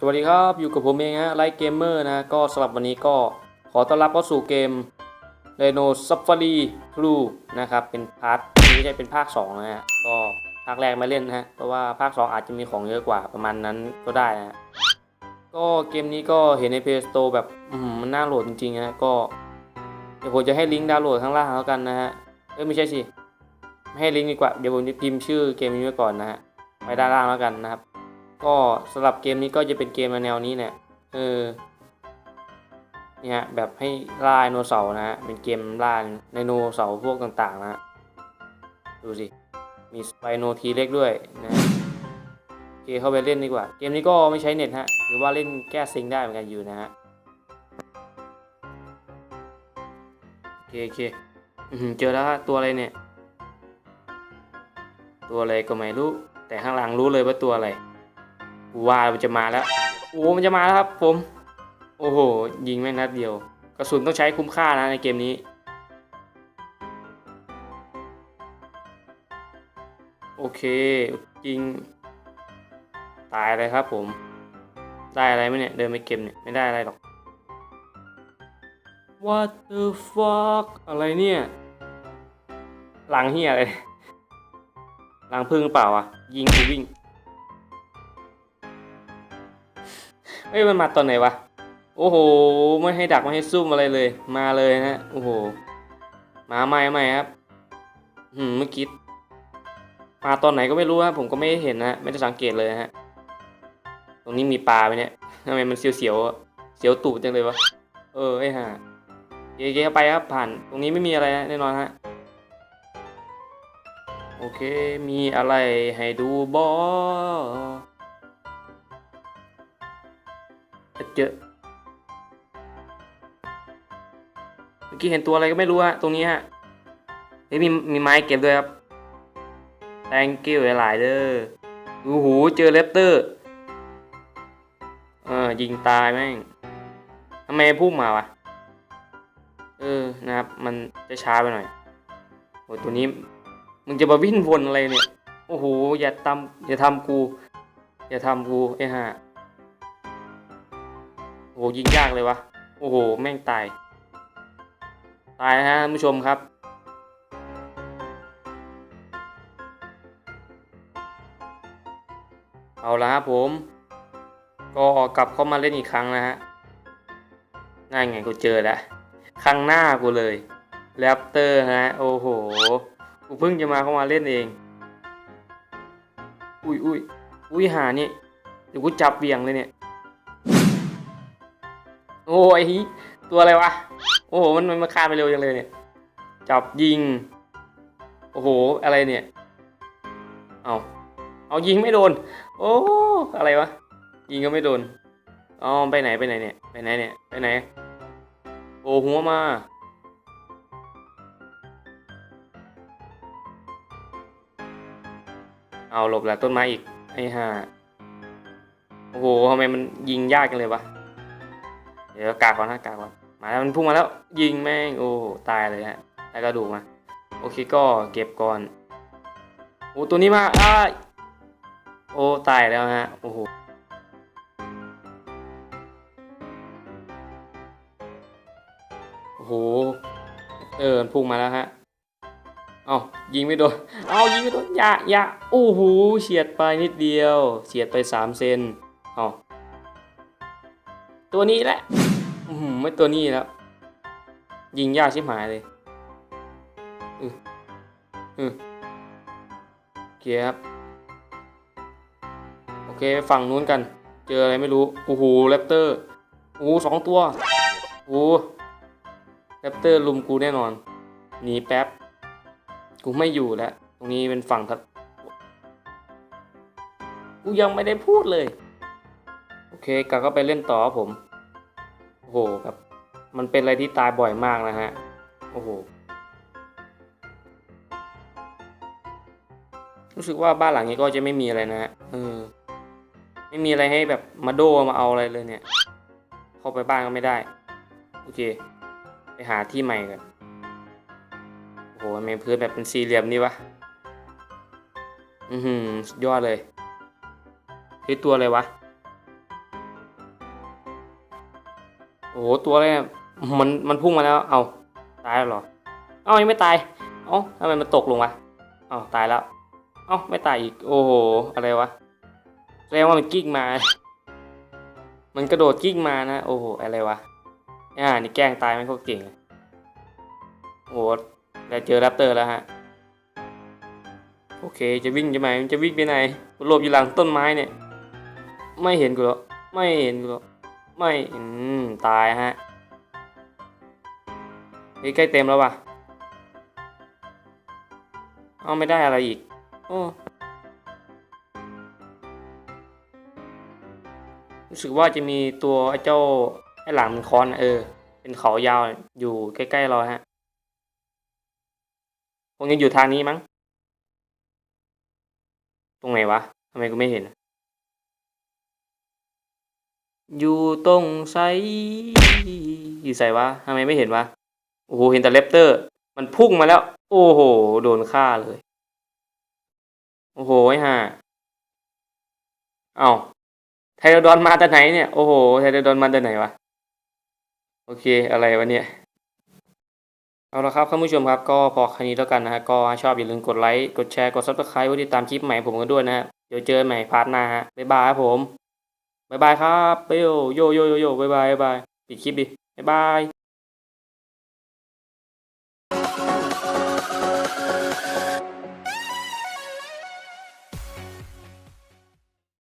สวัสดีครับ อยู่กับผมเองฮะไลท์เกมเมอร์นะ ก็สำหรับวันนี้ก็ขอต้อนรับเข้าสู่เกม r e n o Safari Blue นะครับ เป็นพาร์ทนี้ไม่ใช่เป็นภาค 2 นะฮะ ก็ภาคแรกมาเล่นนะฮะ เพราะว่าภาค 2 อาจจะมีของเยอะกว่าประมาณนั้นก็ได้นะฮะก็เกมนี้ก็เห็นใน Play Store แบบมันน่าโหลดจริงๆนะก็เดี๋ยวผมจะให้ลิงก์ดาวน์โหลดข้างล่างแล้วกันนะฮะเอ้ยไม่ใช่สิให้ลิงก์ดีกว่าเดี๋ยวผมจะพิมพ์ชื่อเกมนี้ไว้ก่อนนะฮะไว้ด้านล่างแล้วกันนะครับ ก็สำหรับเกมนี้ก็จะเป็นเกมแนวนี้เนี่ยเออเนี่ยแบบให้ล่าไดโนเสาร์นะฮะเป็นเกมล่าไดโนเสาร์พวกต่างๆนะฮะดูสิมีสไปโนทีเล็กด้วยนะโอเคเข้าไปเล่นดีกว่า เกมนี้ก็ไม่ใช้เน็ตฮะหรือว่าเล่นแก้ซิงได้เหมือนกันอยู่นะฮะโอเคโอเคเจอแล้วฮะตัวอะไรเนี่ย ตัวอะไรก็ไม่รู้ แต่ข้างหลังรู้เลยว่าตัวอะไร ว่ามันจะมาแล้ว โอ้มันจะมาแล้วครับผม โอ้โห ยิงแม่งนัดเดียว กระสุนต้องใช้คุ้มค่านะในเกมนี้ โอเคยิง ตายเลยครับผม ได้อะไรไหมเนี่ย เดินไปเก็บเนี่ย ไม่ได้อะไรหรอก What the fuck อะไรเนี่ย หลังเฮียอะไรหลังพึ่งเปล่าอะ ยิงกูวิ่ง เฮ้ยมันมาตอนไหนวะ โอ้โห ไม่ให้ดักไม่ให้ซุ่มอะไรเลย มาเลยนะ โอ้โห มาใหม่ใหม่ครับหืมเมื่อกี้มาตอนไหนก็ไม่รู้ครับผมก็ไม่เห็นนะไม่ได้สังเกตเลยนะฮะ ตรงนี้มีปลาไหมเนี่ยทำไมมันเสียวเสียวเสียวตูดจังเลยวะ เออไอ้ห่าเก๋ๆเข้าไปครับผ่าน ตรงนี้ไม่มีอะไรนะแน่นอนฮะ โอเค มีอะไรให้ดูบอ เจอเมื่อกี้เห็นตัวอะไรก็ไม่รู้ฮะตรงนี้ฮะเฮ้ยมีมีไม้เก็บด้วยครับ thank you หลายๆเด้อโอ้โหเจอเลปเตอร์เออยิงตายแม่งทำไมพุ่งมาวะเออนะครับ มันจะช้าไปหน่อยโอ้ตัวนี้มึงจะมาวิ่งวนอะไรเนี่ย โอ้โหอย่าทำอย่าทำกู อย่าทำกูไอ้ห่า โอ้โหยิงยากเลยวะโอ้โห แม่งตาย ตายนะฮะท่านผู้ชมครับ เอาละครับผม ก็กลับเข้ามาเล่นอีกครั้งนะฮะง่ายไงกูเจอแล้วครั้งหน้ากูเลยแรปเตอร์ฮะ โอ้โห กูเพิ่งจะมาเข้ามาเล่นเอง อุ้ยอุ้ยอุ้ยหานี่เดี๋ยวกูจับเบี่ยงเลยเนี่ย โอ้ยตัวอะไรวะ โอ้โห มันมันมาคาไปเร็วจังเลยเนี่ย จับยิง โอ้โห อะไรเนี่ย เอาเอายิงไม่โดน โอ้ อะไรวะ ยิงก็ไม่โดนอ๋อไปไหนไปไหนเนี่ย ไปไหนเนี่ย ไปไหน โอ้หัวมา เอาหลบแล้วต้นไม้อีก ไอ้ห่า โอ้โหทำไมมันยิงยากจังเลยวะ เดี๋ยวกากก่อนนะกากก่อนมาแล้วมันพุ่งมาแล้ว ยิงแม่งโอ้ตายเลยฮะได้กระดูกมาโอเคก็เก็บก่อนโอ้ตัวนี้มาอ้าโอ้ตายแล้วฮะโอ้โหโอ้โหเออมันพุ่งมาแล้วฮะเอายิงไม่โดนเอายิงไม่โดนย่าย่าโอ้โหเฉียดไปนิดเดียวเฉียดไปสามเซนเอาตัวนี้แหละ อืมไม่ตัวนี้แล้ว ยิงยากชิบหายเลยอืออืออเคครับ โอเคไปฝั่งนู้นกัน เจออะไรไม่รู้โอ้โหแรปเตอร์โอ้สองตัวโอ้แรปเตอร์ลุมกูแน่นอนหนีแป๊บ กูไม่อยู่แล้ว ตรงนี้เป็นฝั่งทัดกูยังไม่ได้พูดเลย โอเคกลับก็ไปเล่นต่อครับผม โหแบบมันเป็นอะไรที่ตายบ่อยมากนะฮะ โอ้โห รู้สึกว่าบ้านหลังนี้ก็จะไม่มีอะไรนะฮะเออไม่มีอะไรให้แบบมาโดมาเอาอะไรเลยเนี่ย เข้าไปบ้านก็ไม่ได้ โอเค ไปหาที่ใหม่กันโอ้โหทำไมพื้นแบบเป็นสี่เหลี่ยมนี่วะ อือหือ สุดยอดเลยเฮ้ยตัวอะไรวะ โอ้โหตัวอะไรเนี่ยมันมันพุ่งมาแล้ว เอาตายแล้วหรอ เอ้ายังไม่ตาย เอ้าทำไมมันตกลงวะเอ้าตายแล้ว เอ้าไม่ตายอีก โอ้โห อะไรวะแสดงว่ามันกิ้งมา มันกระโดดกิ้งมานะ โอ้โห อะไรวะ อ่า นี่แกล้งตายไมันก็เก่ง โอ้โหได้เจอแรปเตอร์แล้วฮะ โอเค จะวิ่งจะไหนมันจะวิ่งไปไหนกูหลบอยู่หลังต้นไม้เนี่ย ไม่เห็นกูหรอกไม่เห็นกูหรอก ไม่อืมตายฮะเฮ้ยใกล้เต็มแล้วว่ะเอาไม่ได้อะไรอีก โอ้รู้สึกว่าจะมีตัวไอ้เจ้าไอ้หลังมันคอนเออ เป็นเขายาวอยู่ใกล้ๆเราฮะคงยังอยู่ทางนี้มั้ง ตรงไหนวะทำไมกูไม่เห็น อยู่ตรงไซอยู่ใส่วะทำไมไม่เห็นวะ โอ้โห เห็นแต่เลปเตอร์ มันพุ่งมาแล้ว โอ้โห โดนฆ่าเลย โอ้โห ไอ้ห่า เอ้าไทโรดอนมาแต่ไหนเนี่ย โอ้โห ไทโรดอนมาแต่ไหนวะ โอเค อะไรวะเนี่ย เอาละครับท่านผู้ชมครับ ก็พอค่นี้แล้วกันนะฮะ ก็ชอบอย่าลืมกดไลค์ กดแชร์ กดซับสไครต์ไว้ติดตามคลิปใหม่ผมกันด้วยนะฮะ เดี๋ยวเจอใหม่พาร์ทหน้าฮะ บ๊ายบายครับผม บายบายครับเปโยโยโยโยบายบายบายบายปิดคลิปดิบายบาย